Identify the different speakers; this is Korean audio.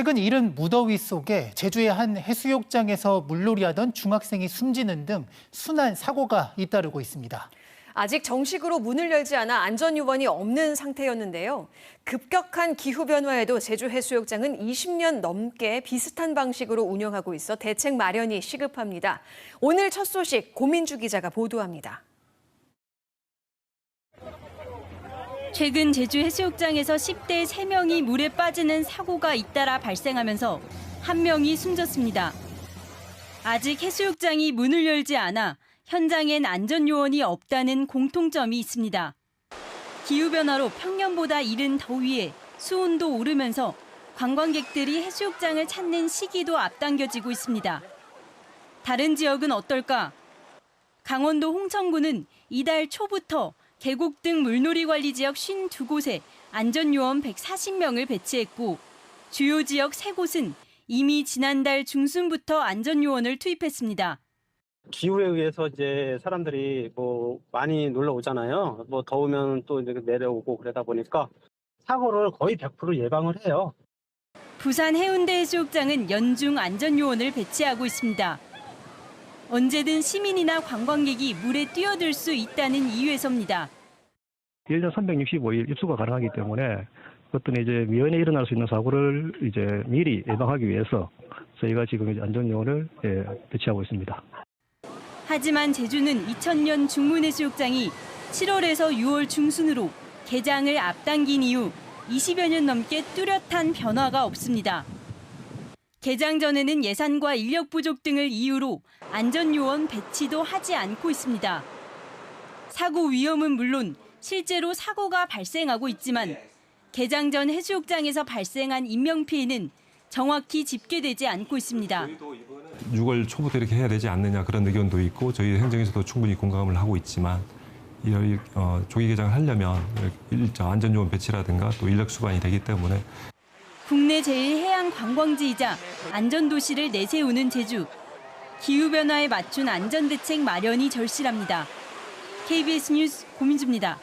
Speaker 1: 최근 이른 무더위 속에 제주의 한 해수욕장에서 물놀이하던 중학생이 숨지는 등 순한 사고가 잇따르고 있습니다.
Speaker 2: 아직 정식으로 문을 열지 않아 안전 요원이 없는 상태였는데요. 급격한 기후 변화에도 제주 해수욕장은 20년 넘게 비슷한 방식으로 운영하고 있어 대책 마련이 시급합니다. 오늘 첫 소식 고민주 기자가 보도합니다.
Speaker 3: 최근 제주 해수욕장에서 10대 3명이 물에 빠지는 사고가 잇따라 발생하면서 한 명이 숨졌습니다. 아직 해수욕장이 문을 열지 않아 현장엔 안전 요원이 없다는 공통점이 있습니다. 기후변화로 평년보다 이른 더위에 수온도 오르면서 관광객들이 해수욕장을 찾는 시기도 앞당겨지고 있습니다. 다른 지역은 어떨까? 강원도 홍천구는 이달 초부터 계곡 등 물놀이 관리 지역 52곳에 안전요원 140명을 배치했고 주요 지역 3곳은 이미 지난달 중순부터 안전요원을 투입했습니다.
Speaker 4: 기후에 의해서 이제 사람들이 뭐 많이 놀러 오잖아요. 뭐 더우면 또 이제 내려오고 그러다 보니까 사고를 거의 100% 예방을 해요.
Speaker 3: 부산 해운대 해수욕장은 연중 안전요원을 배치하고 있습니다. 언제든 시민이나 관광객이 물에 뛰어들 수 있다는 이유에서입니다.
Speaker 5: 1년 365일 입수가 가능하기 때문에 어떤 이제 미연에 일어날 수 있는 사고를 이제 미리 예방하기 위해서 저희가 지금 이제 안전요원을 예, 배치하고 있습니다.
Speaker 3: 하지만 제주는 2000년 중문해수욕장이 7월에서 6월 중순으로 개장을 앞당긴 이후 20여 년 넘게 뚜렷한 변화가 없습니다. 개장 전에는 예산과 인력 부족 등을 이유로 안전요원 배치도 하지 않고 있습니다. 사고 위험은 물론 실제로 사고가 발생하고 있지만 개장 전 해수욕장에서 발생한 인명피해는 정확히 집계되지 않고 있습니다.
Speaker 6: 6월 초부터 이렇게 해야 되지 않느냐 그런 의견도 있고 저희 행정에서도 충분히 공감을 하고 있지만 이 어, 조기 개장을 하려면 일정 안전요원 배치라든가 또 인력 수반이 되기 때문에
Speaker 3: 국내 제일 해양 관광지이자 안전도시를 내세우는 제주. 기후변화에 맞춘 안전대책 마련이 절실합니다. KBS 뉴스 고민주입니다.